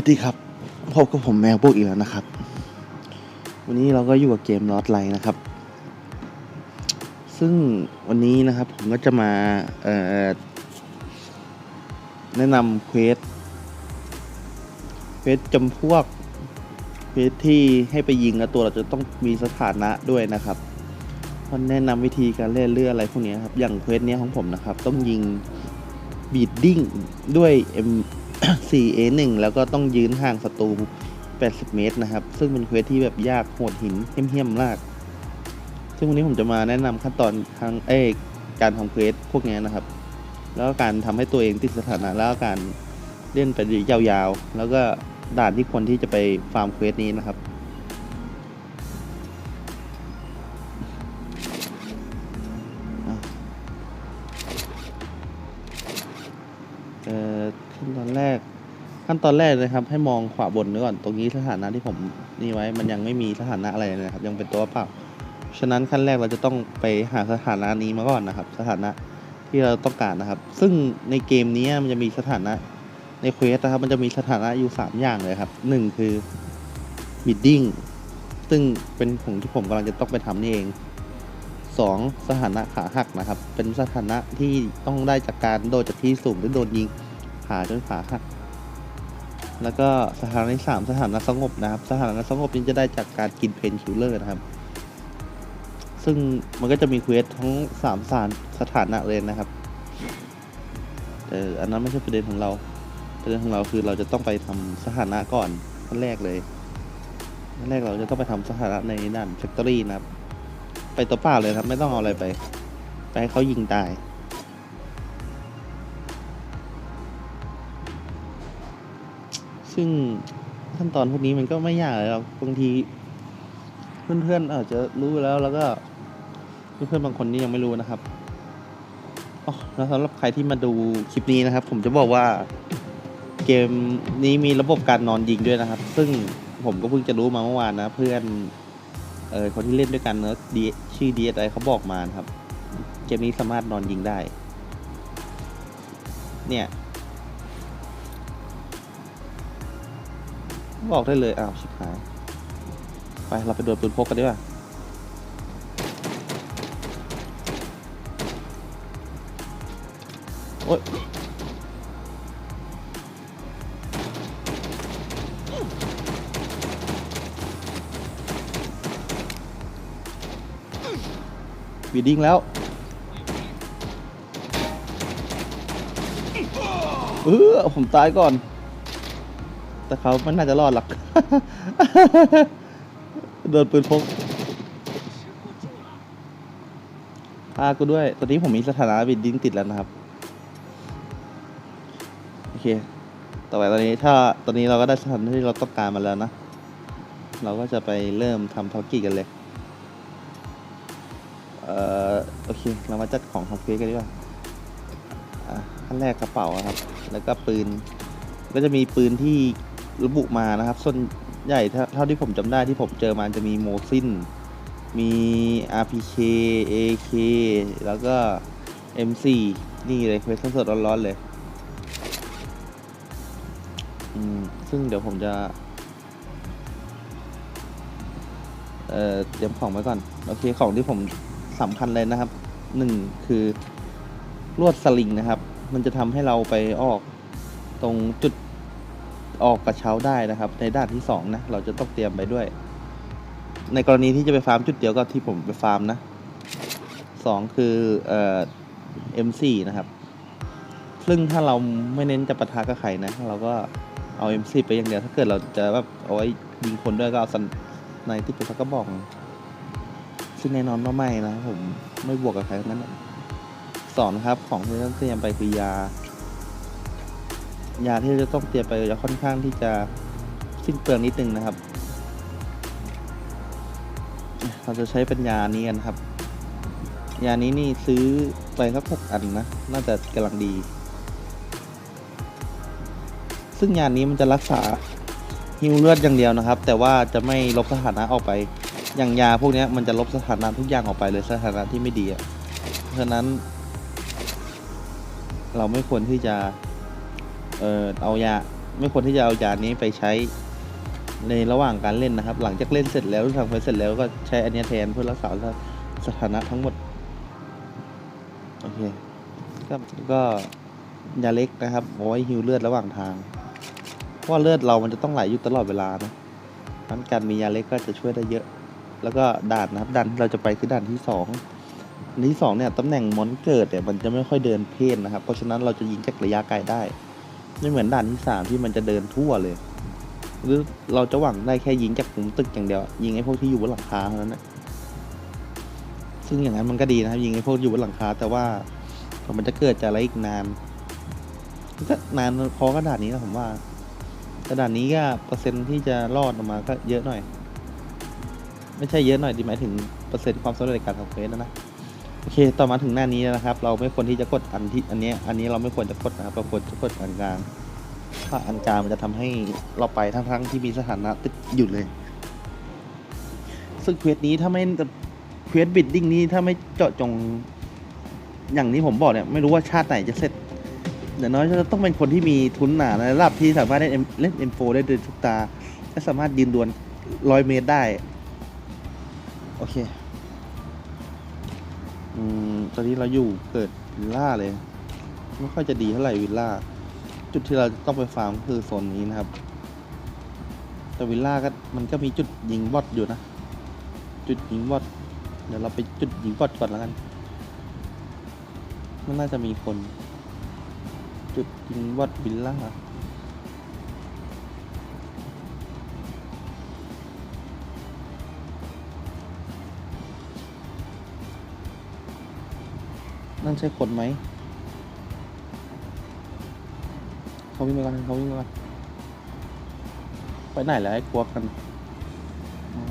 วัสดีครับพบกับผมแมวพวกอีกแล้วนะครับ วันนี้เราก็อยู่กับเกมลอตไลน์นะครับ ซึ่งวันนี้นะครับผมก็จะมาแนะนำเควสเควสจำพวกเควสที่ให้ไปยิงแล้วตัวเราจะต้องมีสถานะด้วยนะครับมันแนะนำวิธีการเล่นเรืออะไรพวกนี้ครับ อย่างเควสเนี้ยของผมนะครับ ต้องยิงบีดดิ้งด้วย M 4A1 แล้วก็ต้องยืนห่างศัตรู 80 เมตรนะครับ ซึ่งเป็นเควสที่แบบยากโหดหินเหี้ยมๆมาก ซึ่งวันนี้ผมจะมาแนะนำขั้นตอนทางเอกการทำเควสพวกนี้นะครับ แล้วก็การทำให้ตัวเองติดสถานะแล้วก็การเล่นไปยาวๆ แล้วก็ด่านที่คนที่จะไปฟาร์มเควสนี้นะครับ ตอนแรกเลยครับ ให้มองขวาบนนึกก่อน ตรงนี้สถานะที่ผมนี่ไว้ มันยังไม่มีสถานะอะไรนะครับ ยังเป็นตัวเปล่า ฉะนั้นขั้นแรกเราจะต้องไปหาสถานะนี้มาก่อนนะครับ สถานะที่เราต้องการนะครับ ซึ่งในเกมนี้มันจะมีสถานะในเควสนะครับ มันจะมีสถานะอยู่สามอย่างเลยครับหนึ่งคือ bidding ซึ่งเป็นของที่ผมกำลังจะต้องไปทำนี่เองสองสถานะขาหักนะครับ เป็นสถานะที่ต้องได้จากการโดดจากที่สูงหรือโดนยิงขาจนขาหัก แล้วก็สถานะที่สามสถานะสงบนะครับ สถานะสงบนี้จะได้จากการกินเพนคิลเลอร์นะครับ ซึ่งมันก็จะมีเควสทั้งสามสารสถานะเลยนะครับเอออันนั้นไม่ใช่ประเด็นของเรา ประเด็นของเราคือเราจะต้องไปทำสถานะก่อนขั้นแรกเลยขั้นแรกเราจะต้องไปทำสถานะในด่านแฟคทอรี่นะครับ ไปตัวเปล่าเลยครับ ไม่ต้องเอาอะไรไป ไปให้เขายิงตาย ซึ่งขั้นตอนพวกนี้มันก็ไม่ยากเลยหรอกบางทีเพื่อนๆอาจจะรู้แล้วแล้วก็เพื่อนๆบางคนนี่ยังไม่รู้นะครับอ๋อแล้วสำหรับใครที่มาดูคลิปนี้นะครับ ผมจะบอกว่าเกมนี้มีระบบการนอนยิงด้วยนะครับ ซึ่งผมก็เพิ่งจะรู้มาเมื่อวานนะ เพื่อนเออคนที่เล่นด้วยกันเนอะดีชื่อดีอะไรเขาบอกมานะครับ เกมนี้สามารถนอนยิงได้ เนี่ย บอกได้เลยอ้าวชิบหาย ไปเราไปโดนปืนพกกันดีกว่าโอ๊ยบีดิ้งแล้วเออผมตายก่อน แต่เขาไม่น่าจะรอดหรอก โดนปืนพกพากูด้วย ตอนนี้ผมมีสถานะบิดดิ้งติดแล้วนะครับ โอเค ต่อไปตอนนี้ถ้าตอนนี้เราก็ได้สถานที่เราต้องการมาแล้วนะ เราก็จะไปเริ่มทำภารกิจกันเลย เอ่อ โอเค เรามาจัดของทำเควสกันดีกว่าอะขั้นแรกกระเป๋าครับ แล้วก็ปืน ก็จะมีปืนที่ ระบุมานะครับ ส่วนใหญ่เท่าที่ผมจำได้ที่ผมเจอมาจะมีโมซินมี RPK AK แล้วก็ M4 นี่เลยเควสสดๆร้อนๆเลย อืม ซึ่งเดี๋ยวผมจะ เอ่อ เตรียมของไว้ก่อน โอเค ของที่ผมสำคัญเลยนะครับหนึ่งคือลวดสลิงนะครับ มันจะทำให้เราไปออกตรงจุด ออกกระเช้าได้นะครับ ในด้านที่สองนะเราจะต้องเตรียมไปด้วย ในกรณีที่จะไปฟาร์มจุดเดียวก็ที่ผมไปฟาร์มนะสองคือเอ่อ M4 นะครับ ซึ่งถ้าเราไม่เน้นจะปะทะกับใครนะเราก็เอา M4 ไปอย่างเดียวถ้าเกิดเราจะแบบเอาไว้ยิงคนด้วยก็เอาสันในที่เป็นสักกระบอกซึ่งแน่นอนว่าไม่นะผมไม่บวกกับใครทั้งนั้นสอนครับของที่ต้องเตรียมไปคือยา ยาที่จะต้องเตรียมไปจะค่อนข้างที่จะสิ้นเปลืองนิดนึงนะครับ เราจะใช้เป็นยานี้กันครับ ยานี้นี่ซื้อไปสักหกอันนะ น่าจะกำลังดี ซึ่งยานี้มันจะรักษาฮิวเลือดอย่างเดียวนะครับ แต่ว่าจะไม่ลบสถานะออกไป อย่างยาพวกนี้มันจะลบสถานะทุกอย่างออกไปเลยสถานะที่ไม่ดีอะเพราะฉะนั้น เราไม่ควรที่จะ เอ่อเอายาไม่ควรที่จะเอายานี้ไปใช้ในระหว่างการเล่นนะครับ หลังจากเล่นเสร็จแล้วทำไปเสร็จแล้วก็ใช้อันเนี้แทนเพื่อรักษาสถานะทั้งหมดโอเคครับแล้วก็ยาเล็กนะครับเอาไว้ฮิวเลือดระหว่างทาง เพราะว่าเลือดเรามันจะต้องไหลอยู่ตลอดเวลานะนั้นการมียาเล็กก็จะช่วยได้เยอะ แล้วก็ด่านนะครับด่านเราจะไปคือด่านที่สองด่านที่สองเนี่ยตำแหน่งมอนเกิดเนี่ยมันจะไม่ค่อยเดินเพศนะครับ เพราะฉะนั้นเราจะยิงจากระยะไกลได้ ไม่เหมือนด่านที่สามที่มันจะเดินทั่วเลย หรือเราจะหวังได้แค่ยิงจากมุมตึกอย่างเดียว ยิงไอ้พวกที่อยู่บนหลังคาเท่านั้นนะซึ่งอย่างนั้นมันก็ดีนะครับยิงไอ้พวกอยู่บนหลังคา แต่ว่ามันจะเกิดจากอะไรอีกนานก็นานพอก็ด่านนี้นะผมว่าแต่ด่านนี้ก็เปอร์เซ็นต์ที่จะรอดออกมาก็เยอะหน่อย ไม่ใช่เยอะหน่อยดีหมายถึงเปอร์เซ็นต์ความสำเร็จในการทำเควสนะนะ โอเค ต่อมาถึงหน้านี้แล้วนะครับ เราไม่ควรที่จะกดอันที่อันนี้ อันนี้เราไม่ควรจะกดนะครับ เราควรจะกดอันกลาง ถ้าอันกลางมันจะทำให้เราไปทั้งๆที่มีสถานะติดอยู่เลย ซึ่งเควสนี้ถ้าไม่เควสบิดดิ้งนี้ถ้าไม่เจาะจง อย่างที่ผมบอกเนี่ยไม่รู้ว่าชาติไหนจะเสร็จอย่างน้อยจะต้องเป็นคนที่มีทุนหนาในระดับที่สามารถเล่นเล่น M4 ได้เดินทุกตาและสามารถยืนดวลร้อยเมตรได้ โอเค อืมตอนนี้เราอยู่เกิดวิลล่าเลยไม่ค่อยจะดีเท่าไหร่วิลล่า จุดที่เราต้องไปฟาร์มคือโซนนี้นะครับ แต่วิลล่าก็มันก็มีจุดยิงบอทอยู่นะ จุดยิงบอทเดี๋ยวเราไปจุดยิงบอทก่อนแล้วกันมันน่าจะมีคน จุดยิงบอทวิลล่า นั่นใช่คนไหม เขาวิ่งมากันเขาวิ่งมากันไปไหนแล้วไอ้ครัวกัน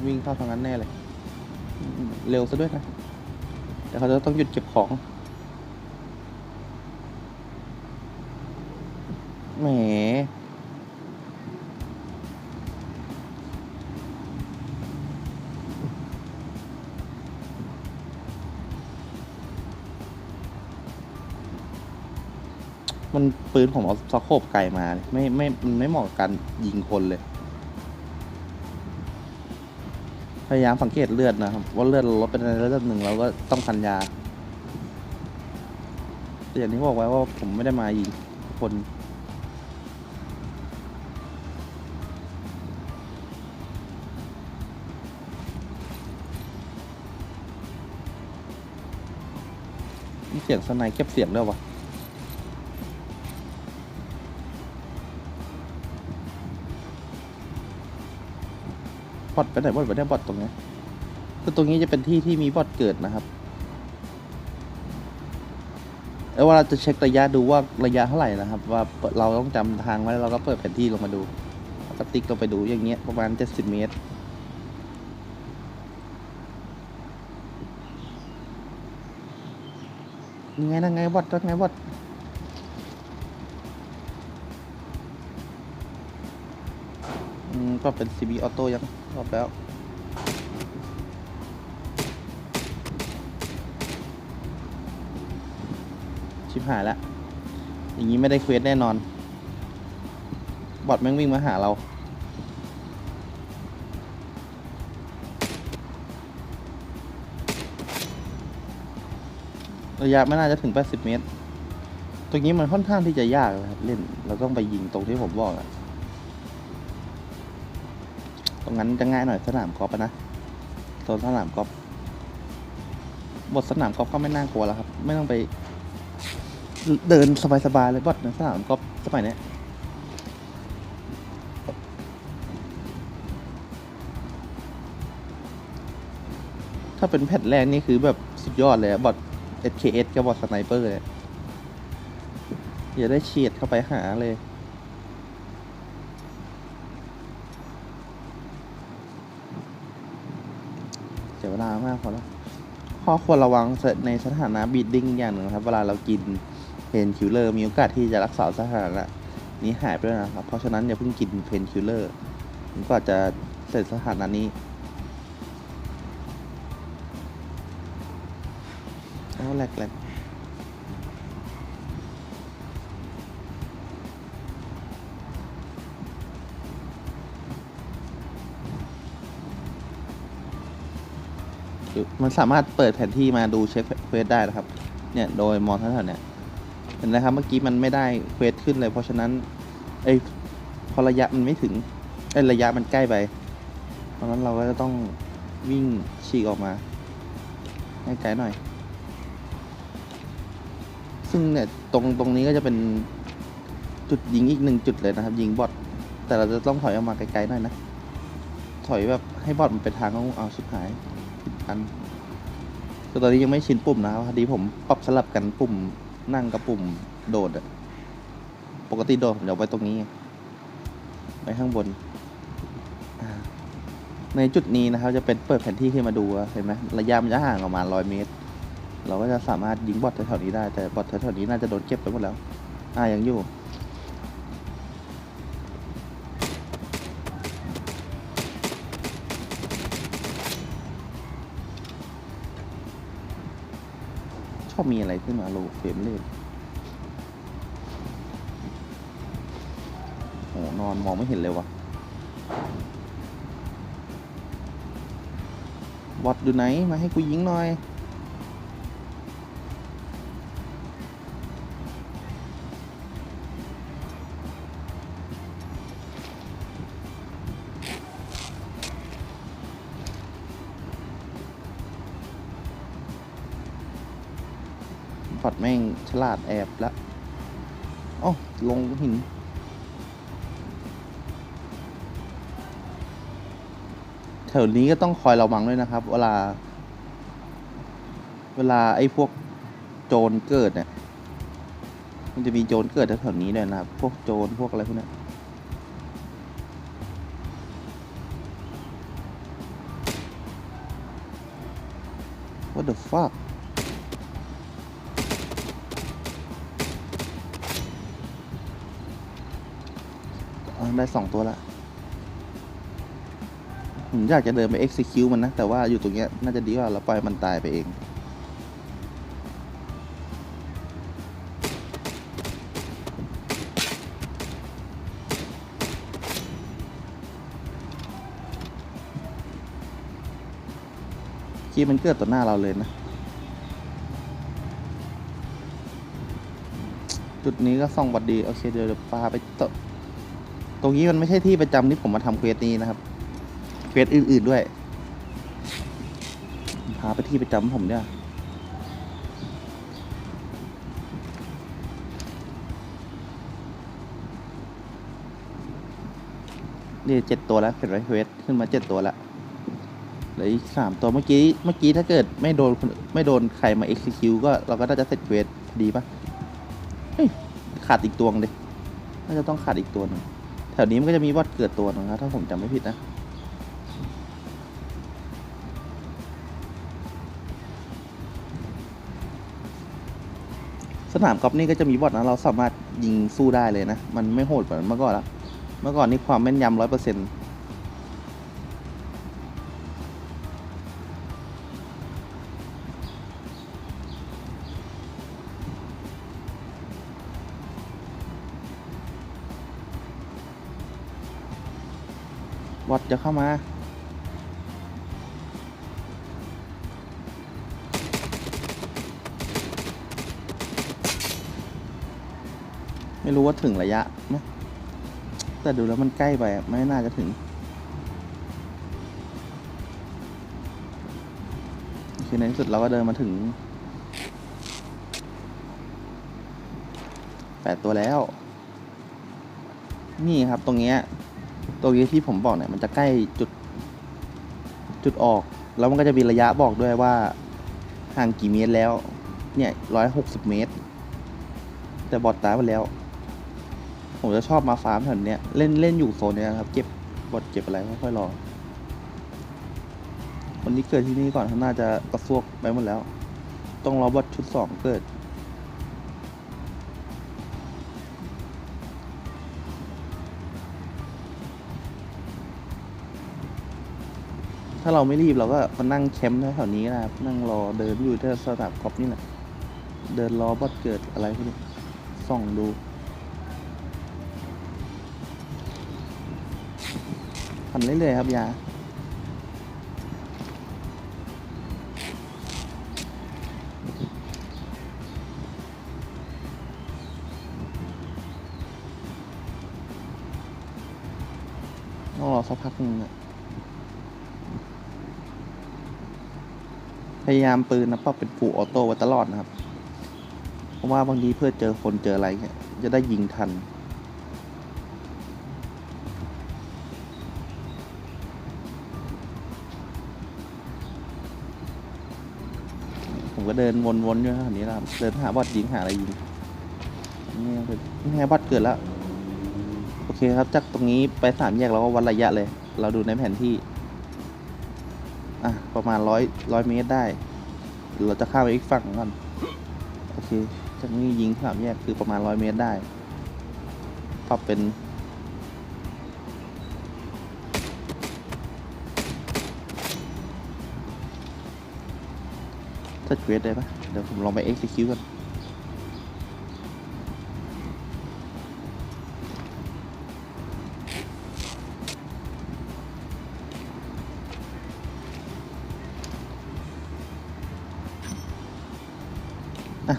วิ่งเข้าทางนั้นแน่เลย เร็วซะด้วยนะ แต่เขาจะต้องหยุดเก็บของ แหม มันปืนผมเอาสโคบไกลมา ไม่ไม่มันไม่เหมาะกับการยิงคนเลย พยายามสังเกตเลือดนะครับ ว่าเลือดเราลดเป็นระดับหนึ่งเราก็ต้องพันยาแต่อย่างที่บอกไว้ว่าผมไม่ได้มายิงคนเสียงสไนเก็บเสียงด้วยวะ บอทไปไหนบอทไปได้บอทตรงนี้คือตรงนี้จะเป็นที่ที่มีบอทเกิดนะครับแล้วเวลาจะเช็คระยะดูว่าระยะเท่าไหร่นะครับ ว่าเราต้องจำทางไว้แล้วเราก็เปิดแผนที่ลงมาดูก็ติ๊กลงไปดูอย่างเงี้ยประมาณเจ็ดสิบเมตรยังไงนั่งไงบอทนั่งไงบอท ก็เป็น CB ออโต้ยังรอบแล้วชิบหายแล้ว อย่างนี้ไม่ได้เควสแน่นอน บอทแม่งวิ่งมาหาเรา ระยะไม่น่าจะถึง 80 เมตร ตรงนี้มันค่อนข้างที่จะยากนะครับ เล่น เราต้องไปยิงตรงที่ผมบอกอะ รงนั้นจะง่ายหน่อยสนามกอล์ฟนะโซนสนามกอล์ฟบทสนามกอล์ฟก็ไม่น่ากลัวแล้วครับ ไม่ต้องไป เดินสบายๆเลยบทในสนามกอล์ฟสมัยนี้ถ้าเป็นแพทแรกนี่คือแบบสุดยอดเลยบอท SKS กับบอทสไนเปอร์เนี่ยอย่าได้เฉียดเข้าไปหาเลย เสียเวลา มากพอแล้วข้อควรระวังในสถานะบีดดิ้งอย่างหนึ่งครับ เวลาเรากินเพนคิลเลอร์มีโอกาสที่จะรักษาสถานะนี้หายไปด้วยนะครับ เพราะฉะนั้นอย่าเพิ่งกินเพนคิลเลอร์ก็อาจจะเสร็จสถานะนี้เอาแหลกแหลกคื มันสามารถเปิดแผนที่มาดูเช็คเควสได้นะครับ เนี่ยโดยมองแถวๆเนี่ยเห็นนะครับเมื่อกี้มันไม่ได้เควสขึ้นเลย เพราะฉะนั้นเอ้พอระยะมันไม่ถึงเอ้ระยะมันใกล้ไปเพราะฉะนั้นเราก็จะต้องวิ่งฉีกออกมาให้ไกลหน่อย ซึ่งเนี่ยตรงตรงนี้ก็จะเป็นจุดยิงอีกหนึ่งจุดเลยนะครับ ยิงบอทแต่เราจะต้องถอยออกมาไกลๆหน่อยนะถอยแบบให้บอทมันเป็นทางของเอาชิบหาย ผิดอันคือตอนนี้ยังไม่ชินปุ่มนะครับพอดีผมปรับสลับกันปุ่มนั่งกับปุ่มโดดอะปกติโดดผมจะไว้ตรงนี้ไว้ข้างบน ในจุดนี้นะครับ จะเป็นเปิดแผนที่ขึ้นมาดูเห็นไหมระยะมันจะห่างประมาณร้อยเมตร เราก็จะสามารถยิงบอทแถวๆนี้ได้แต่บอทแถวๆนี้น่าจะโดนเก็บไปหมดแล้ว อ่ายังอยู่ อบมีอะไรขึ้นมาโลเฟรมเลยโอ้นอนมองไม่เห็นเลยวะบอทอยู่ไหนมาให้กูยิงหน่อย อทแม่งฉลาดแอบละเอ้าลงหิน แถวนี้ก็ต้องคอยระวังด้วยนะครับ เวลา เวลาไอ้พวกโจรเกิดเนี่ย มันจะมีโจรเกิดแถวๆนี้ด้วยนะครับ พวกโจรพวกอะไรพวกนี้ย What the fuck ได้สองตัวละผมอยากจะเดินไป execute มันนะ แต่ว่าอยู่ตรงเนี้ยน่าจะดีกว่าเราปล่อยมันตายไปเองคีมันเกิดต่อหน้าเราเลยนะ จุดนี้ก็ส่องบัดดี โอเค เดี๋ยวเดี๋ยวปาไปตว ตรงนี้มันไม่ใช่ที่ประจำที่ผมมาทำเควสนี้นะครับ เควสอื่น ๆด้วย พาไปที่ประจำผมเนี่ยนี่เจ็ดตัวแล้วเห็นไหมเควสขึ้นมาเจ็ดตัวแล้วเหลืออีกสามตัวเมื่อกี้เมื่อกี้ถ้าเกิดไม่โดนไม่โดนใครมา execute ก็เราก็น่าจะเสร็จเควสดีปะขาดอีกตัวนึงดิน่าจะต้องขาดอีกตัวหนึง ถวนี้มันก็จะมีวอดเกิดตัวนะครับถ้าผมจำไม่ผิดนะสนามกอล์ฟนี่ก็จะมีบอดนะเราสามารถยิงสู้ได้เลยนะ มันไม่โหดเหมือนเมื่อก่อนละเมื่อก่อนนี่ความแม่นยำร้อยเปอร์เซ็นต์ บอทจะเข้ามาไม่รู้ว่าถึงระยะไหมแต่ดูแล้วมันใกล้ไปไม่น่าจะถึง คือในที่สุดเราก็เดินมาถึงแปดตัวแล้ว นี่ครับตรงเนี้ย ตรงนี้ที่ผมบอกเนี่ยมันจะใกล้จุดจุดออก แล้วมันก็จะมีระยะบอกด้วยว่าห่างกี่เมตรแล้ว เนี่ยร้อยหกสิบเมตร แต่บอดตายไปแล้ว ผมจะชอบมาฟาร์มแถวเนี้ยเล่นเล่นอยู่โซนเนี้ยครับ เก็บบอดเก็บอะไรไม่ค่อยรอวันนี้เกิดที่นี่ก่อนเขาน่าจะกระซวกไปหมดแล้ว ต้องรอบอดชุดสองเกิด ถ้าเราไม่รีบเราก็คนนั่งแคมป์แถวนี้นะครับ นั่งรอเดินอยู่ที่สนามกอล์ฟนี่แหละ เดินรอบอดเกิดอะไรพวกนี้ส่องดู ทำเรื่อยๆครับยาต้องรอสักพักหนึ่งอะ พยายามปืนนะปรับเป็นฟูออโต้ไว้ตลอดนะครับ เพราะว่าบางทีเพื่อเจอคนเจออะไรเงี้ยจะได้ยิงทัน ผมก็เดินวนๆอยู่แถวนี้แหละครับเดินหาบอดยิงหาอะไรยิงนี่เป็นนี่บอดเกิดแล้ว โอเคครับจากตรงนี้ไปสามแยกเราก็วัดระยะเลย เราดูในแผนที่ อะ ประมาณร้อยร้อยเมตรได้ เราจะข้ามไปอีกฝั่งก่อน โอเค จากนี้ยิงสามแยกคือประมาณร้อยเมตรได้ปรับเป็นถ้าเควสได้ปะเดี๋ยวผมลองไป execute กัน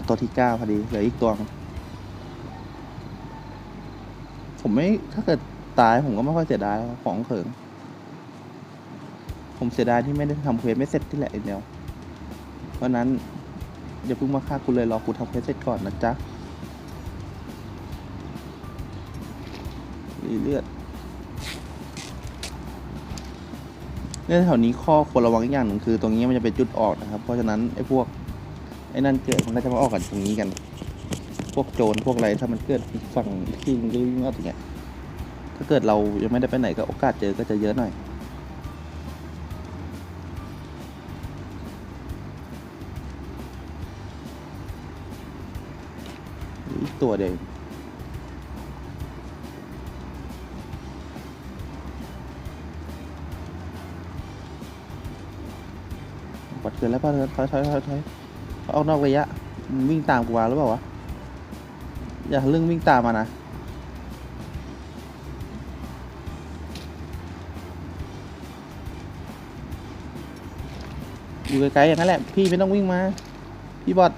ตัวที่เก้าพอดีเหลืออีกตัวนึงผมไม่ถ้าเกิดตายผมก็ไม่ค่อยเสียดายหรอกของเขิง ผมเสียดายที่ไม่ได้ทำเควสไม่เสร็จที่แหละอีกเดียวเพราะฉะนั้นอย่าเพิ่งมาฆ่ากูเลยรอกูทำเควสเสร็จก่อนนะจ๊ะรีเลือดเนี่ยแถวนี้ข้อควรระวังอีกอย่างหนึ่งคือ ตรงนี้มันจะเป็นจุดออกนะครับ เพราะฉะนั้นไอ้พวก ไอ้นั่นเกิดมันก็จะมาออกกันตรงนี้กัน พวกโจรพวกอะไรถ้ามันเกิดฝั่งอีกที่มันวิ่งออกอย่างเงี้ยถ้าเกิดเรายังไม่ได้ไปไหนก็โอกาสเจอก็จะเยอะหน่อยอีกตัวเดียวปัดเกินแล้วป่ะถอยถอยถอยถอย เอานอกระยะวิ่งตามกูมาหรือเปล่าวะ อย่าเรื่องวิ่งตามมานะอยู่ไกลๆอย่างนั้นแหละ พี่ไม่ต้องวิ่งมา พี่บอด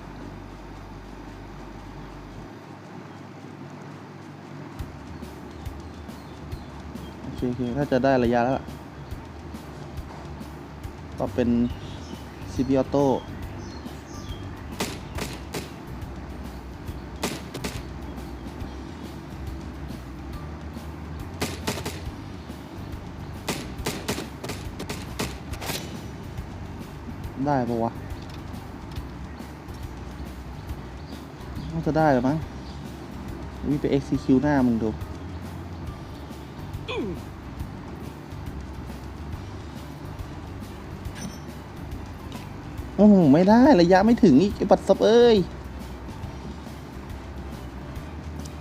โอเคโอเคถ้าจะได้ระยะแล้วก็เป็น CP Auto ได้ปะวะ น่าจะได้หรือมั้งวิ่ไป execute หน้ามึงดูโอ้โหไม่ได้ ระยะไม่ถึงอีกไอ้บัดซับเอ้ย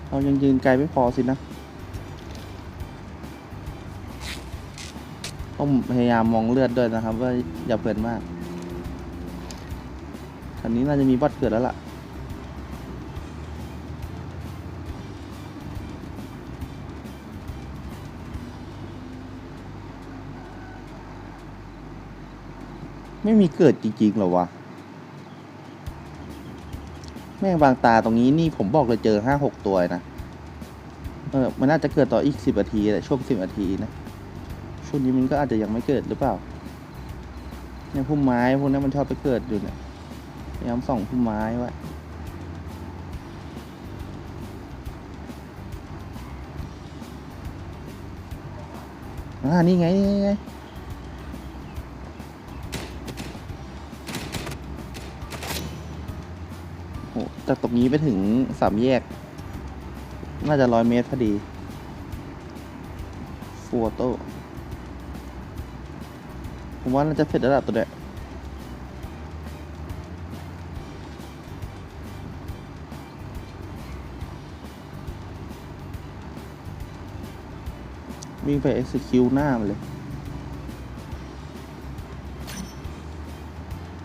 เรายังยืนไกลไม่พอสินะ ต้องพยายามมองเลือดด้วยนะครับ ว่าอย่าเพลินมาก นนี้น่าจะมีบัดเกิดแล้วล่ะ ไม่มีเกิดจริงๆหรอวะ แม่งบางตาตรงนี้นี่ผมบอกเลยเจอห้าหกตัวนะ เออ มันน่าจะเกิดต่ออีกสิบนาทีแหละช่วงสิบนาทีนะ ช่วงนี้มันก็อาจจะยังไม่เกิดหรือเปล่าเนี่ยพุ่มไม้พวกนี้นมันชอบไปเกิดอยู่เนี่ย พยายามส่องพุ่มไม้ไว้อ่านี่ไงนี่ไงโอ้จากตรงนี้ไปถึงสามแยก น่าจะร้อยเมตรพอดีฟัวโต้ผมว่าน่าจะเสร็จแล้วล่ะตัวเนี้ย วิ่งไป execute หน้ามันเลย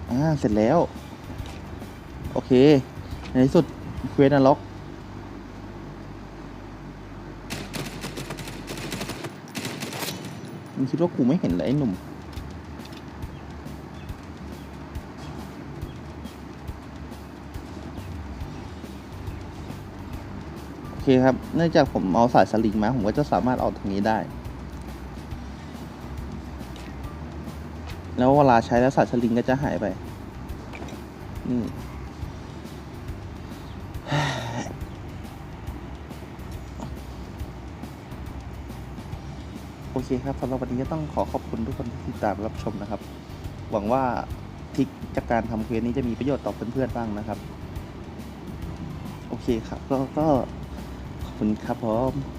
อ่า เสร็จแล้ว โอเค ในที่สุดเควสนล็อกมึงคิดว่ากูไม่เห็นเลยไอ้หนุ่ม เคครับ เนื่องจากผมเอาสายสลิงมา ผมก็จะสามารถออกทางนี้ได้ แล้วเวลาใช้แล้วสัตว์สลิงก็จะหายไป นี่โอเคครับสำหรับวันนี้ก็ต้องขอขอบคุณทุกคนที่ติดตามรับชมนะครับ หวังว่าทิกจากการทำเควสนี้จะมีประโยชน์ต่อเพื่อนๆบ้างนะครับ โอเคครับก็ก็ คุณครับผม